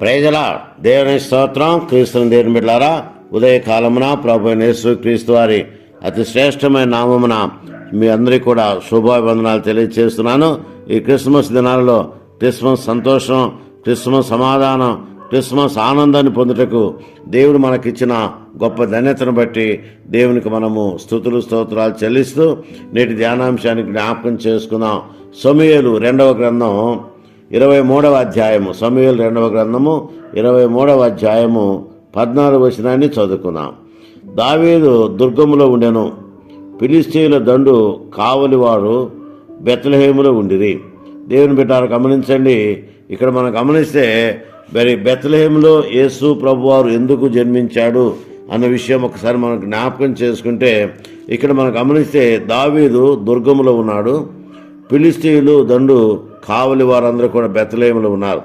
ప్రజల దేవుని స్తోత్రం. క్రీస్తుని దేవుని బిడ్డారా ఉదయకాలమున ప్రభు నేసు క్రీస్తు వారి అతి శ్రేష్టమైన నామమున మీ అందరికీ కూడా శుభాభివందనాలు తెలియజేస్తున్నాను ఈ క్రిస్మస్ దినాలలో క్రిస్మస్ సంతోషం క్రిస్మస్ సమాధానం క్రిస్మస్ ఆనందాన్ని పొందుటకు దేవుడు మనకిచ్చిన గొప్ప ధన్యతను బట్టి దేవునికి మనము స్థుతులు స్తోత్రాలు చెల్లిస్తూ నేటి ధ్యానాంశానికి జ్ఞాపకం చేసుకుందాం. సమయలు రెండవ గ్రంథం ఇరవై మూడవ అధ్యాయము. సమయలు రెండవ గ్రంథము ఇరవై మూడవ అధ్యాయము పద్నాలుగు వచనాన్ని చదువుకున్నాం దావీదు దుర్గములో ఉండెను. ఫిలిస్తీన్ల దండు కావలివాడు బెత్లహేములో ఉండిరి. దేవుని బిడ్డారు గమనించండి. ఇక్కడ మనం గమనిస్తే మరి బెత్తలహేములో యేసు ప్రభువారు ఎందుకు జన్మించాడు అన్న విషయం ఒకసారి మనం జ్ఞాపకం చేసుకుంటే ఇక్కడ మనం గమనిస్తే దావీదు దుర్గములో ఉన్నాడు పిలిస్తీయులు దండు కావలి వారందరూ కూడా బెత్తలేములు ఉన్నారు.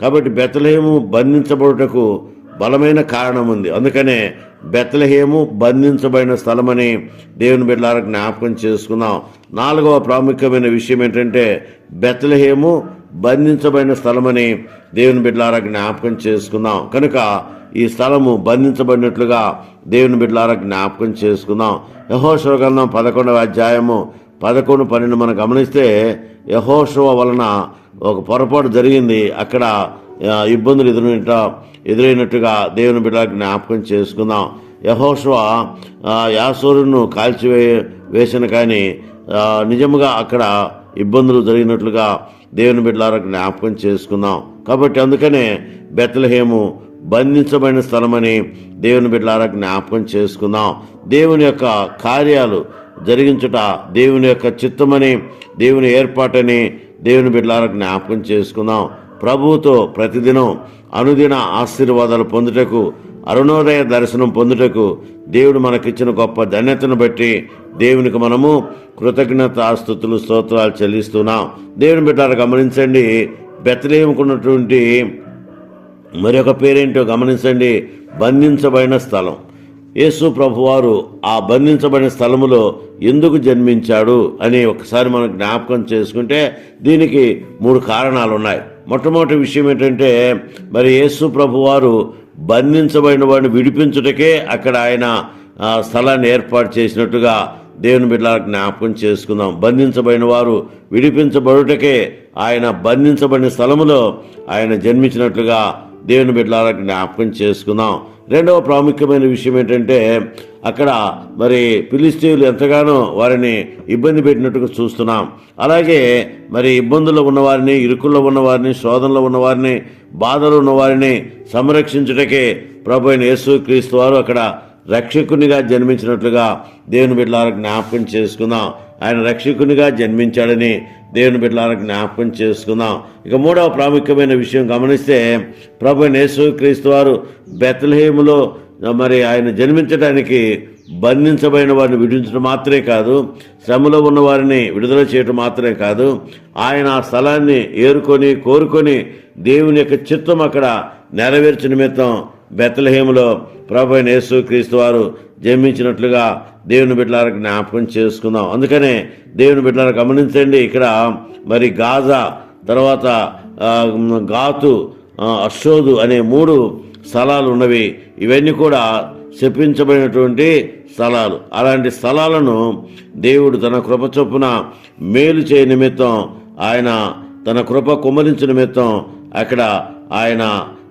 కాబట్టి బెత్తలేము బంధించబడుటకు బలమైన కారణం ఉంది. అందుకనే బెత్తలహేము బంధించబడిన స్థలమని దేవుని బిడ్డలారా జ్ఞాపకం చేసుకుందాం. నాలుగవ ప్రాముఖ్యమైన విషయం ఏంటంటే బెత్తలహేము బంధించబడిన స్థలమని దేవుని బిడ్డలారా జ్ఞాపకం చేసుకుందాం. కనుక ఈ స్థలము బంధించబడినట్లుగా దేవుని బిడ్డలారా జ్ఞాపకం చేసుకుందాం. యహోశ్వర గ్రంథం పదకొండవ అధ్యాయము పదకొండు పన్నెండు మనం గమనిస్తే యహోషువ వలన ఒక పొరపాటు జరిగింది. అక్కడ ఇబ్బందులు ఎదురైనట ఎదురైనట్టుగా దేవుని బిడ్డలకు జ్ఞాపకం చేసుకుందాం. యహోషువ యాసూరును కాల్చివే వేసిన కానీ నిజముగా అక్కడ ఇబ్బందులు జరిగినట్లుగా దేవుని బిడ్డలారా జ్ఞాపకం చేసుకుందాం. కాబట్టి అందుకనే బెత్తలహేము బంధించబడిన స్థలమని దేవుని బిడ్డలారా జ్ఞాపకం చేసుకుందాం. దేవుని యొక్క కార్యాలు జరిగించుట దేవుని యొక్క చిత్తమని దేవుని ఏర్పాటని దేవుని బిడ్డలారా జ్ఞాపకం చేసుకుందాం. ప్రభువుతో ప్రతిదినం అనుదిన ఆశీర్వాదాలు పొందుటకు అరుణోదయ దర్శనం పొందుటకు దేవుడు మనకిచ్చిన గొప్ప ధన్యతను బట్టి దేవునికి మనము కృతజ్ఞత ఆస్తుతులు స్తోత్రాలు చెల్లిస్తున్నాం. దేవుని బిడ్డారు గమనించండి. బెత్తలేముకున్నటువంటి మరి ఒక పేరేంటో గమనించండి. బంధించబడిన స్థలం. యేసు ప్రభువారు ఆ బంధించబడిన స్థలములో ఎందుకు జన్మించాడు అని ఒకసారి మనం జ్ఞాపకం చేసుకుంటే దీనికి మూడు కారణాలు ఉన్నాయి మొట్టమొదటి విషయం ఏంటంటే మరి యేసు ప్రభువారు బంధించబడిన వాడిని విడిపించుటకే అక్కడ ఆయన స్థలాన్ని ఏర్పాటు చేసినట్టుగా దేవుని బిడ్డలకు జ్ఞాపకం చేసుకుందాం. బంధించబడిన వారు విడిపించబడుటకే ఆయన బంధించబడిన స్థలములో ఆయన జన్మించినట్లుగా దేవుని బిడ్డలకు జ్ఞాపకం చేసుకుందాం. రెండవ ప్రాముఖ్యమైన విషయం ఏంటంటే అక్కడ మరి ఫిలిస్తీన్లు ఎంతగానో వారిని ఇబ్బంది పెట్టినట్టుగా చూస్తున్నాం. అలాగే మరి ఇబ్బందుల్లో ఉన్నవారిని ఇరుకుల్లో ఉన్నవారిని శోధనలో ఉన్నవారిని బాధలు ఉన్నవారిని సంరక్షించుటకే ప్రభు అయిన యేసు క్రీస్తు వారు అక్కడ రక్షకునిగా జన్మించినట్లుగా దేవుని బిడ్డలారా జ్ఞాపకం చేసుకుందాం. ఆయన రక్షకునిగా జన్మించాడని దేవుని బిడ్డలారా జ్ఞాపకం చేసుకుందాం. ఇక మూడవ ప్రాముఖ్యమైన విషయం గమనిస్తే ప్రభు నేసు క్రీస్తు వారు బెత్లహేములో మరి ఆయన జన్మించడానికి బంధించబడిన వారిని విడిపించడం మాత్రమే కాదు శ్రమలో ఉన్న వారిని విడుదల చేయటం మాత్రమే కాదు ఆయన ఆ స్థలాన్ని ఏరుకొని కోరుకొని దేవుని యొక్క చిత్తం అక్కడ నెరవేర్చిన నిమిత్తం బెత్తలహేములో ప్రభు అయిన యేసు క్రీస్తు వారు జన్మించినట్లుగా దేవుని బిడ్డలారా జ్ఞాపకం చేసుకుందాం. అందుకనే దేవుని బిడ్డలారా గమనించండి ఇక్కడ మరి గాజా తర్వాత గాతు అశోదు అనే మూడు స్థలాలు ఉన్నవి. ఇవన్నీ కూడా శపించబడినటువంటి స్థలాలు. అలాంటి స్థలాలను దేవుడు తన కృప చొప్పున మేలు చేయ నిమిత్తం ఆయన తన కృప కుమరించు నిమిత్తం అక్కడ ఆయన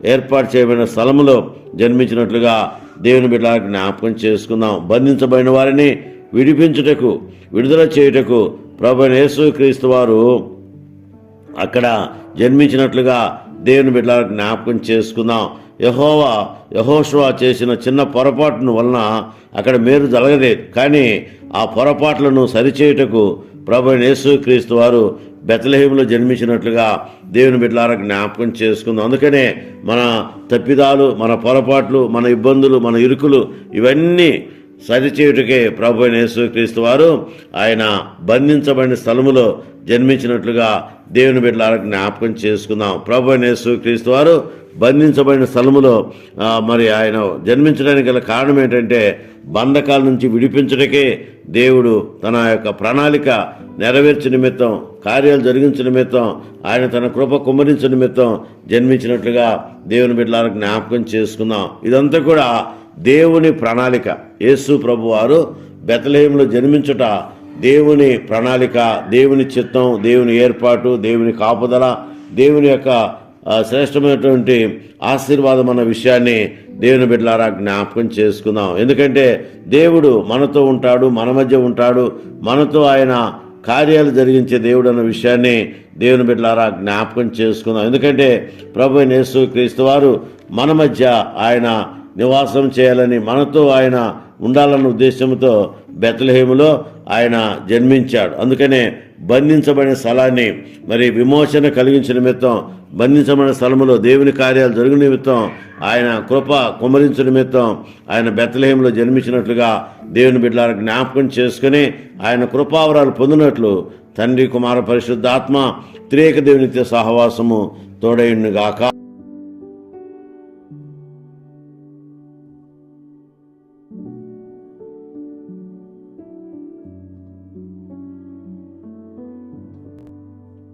ఏర్పాటు చేయబడిన స్థలములో జన్మించినట్లుగా దేవుని బిడ్డలకు జ్ఞాపకం చేసుకుందాం. బంధించబడిన వారిని విడిపించుటకు విడుదల చేయుటకు ప్రభు యేసు క్రీస్తు వారు అక్కడ జన్మించినట్లుగా దేవుని బిడ్డలకు జ్ఞాపకం చేసుకుందాం. యహోవా యహోషువా చేసిన చిన్న పొరపాటును వలన అక్కడ మేలు జరగలేదు. కానీ ఆ పొరపాట్లను సరిచేయుటకు ప్రభు యేసు క్రీస్తు వారు బెతలహేములో జన్మించినట్లుగా దేవుని బిడ్డలారా జ్ఞాపకం చేసుకుందాం. అందుకనే మన తప్పిదాలు మన పొరపాట్లు మన ఇబ్బందులు మన ఇరుకులు ఇవన్నీ సరిచేయుటకే ప్రభు అయిన యేసుక్రీస్తు వారు ఆయన బంధించబడిన స్థలములో జన్మించినట్లుగా దేవుని బిడ్డలకు జ్ఞాపకం చేసుకుందాం. ప్రభు అయిన యేసుక్రీస్తు వారు బంధించబడిన స్థలములో మరి ఆయన జన్మించడానికి గల కారణం ఏంటంటే బంధకాల నుంచి విడిపించడకే దేవుడు తన యొక్క ప్రణాళిక నెరవేర్చే నిమిత్తం కార్యాలు జరిగించిన నిమిత్తం ఆయన తన కృప కుమ్మరించు నిమిత్తం జన్మించినట్లుగా దేవుని బిడ్డలకు జ్ఞాపకం చేసుకుందాం. ఇదంతా కూడా దేవుని ప్రణాళిక. యేసు ప్రభు వారు బెతలేయంలో జన్మించుట దేవుని ప్రణాళిక దేవుని చిత్తం దేవుని ఏర్పాటు దేవుని కాపుదల దేవుని యొక్క శ్రేష్టమైనటువంటి ఆశీర్వాదం అన్న విషయాన్ని దేవుని బిడ్డలారా జ్ఞాపకం చేసుకుందాం. ఎందుకంటే దేవుడు మనతో ఉంటాడు మన మధ్య ఉంటాడు మనతో ఆయన కార్యాలు జరిగించే దేవుడు అన్న విషయాన్ని దేవుని బిడ్డలారా జ్ఞాపకం చేసుకుందాం. ఎందుకంటే ప్రభు నేసు యేసు క్రీస్తు వారు మన మధ్య ఆయన నివాసం చేయాలని మనతో ఆయన ఉండాలన్న ఉద్దేశంతో బెతలహేములో ఆయన జన్మించాడు. అందుకనే బంధించబడిన స్థలాన్ని మరి విమోచన కలిగించిన నిమిత్తం బంధించబడిన స్థలములో దేవుని కార్యాలు జరుగు నిమిత్తం ఆయన కృప కుమరించిన నిమిత్తం ఆయన బెత్తలహేములో జన్మించినట్లుగా దేవుని బిడ్డలను జ్ఞాపకం చేసుకుని ఆయన కృపావరాలు పొందినట్లు తండ్రి కుమార పరిశుద్ధాత్మ త్రేక దేవునిత్య సహవాసము తోడైండుగాక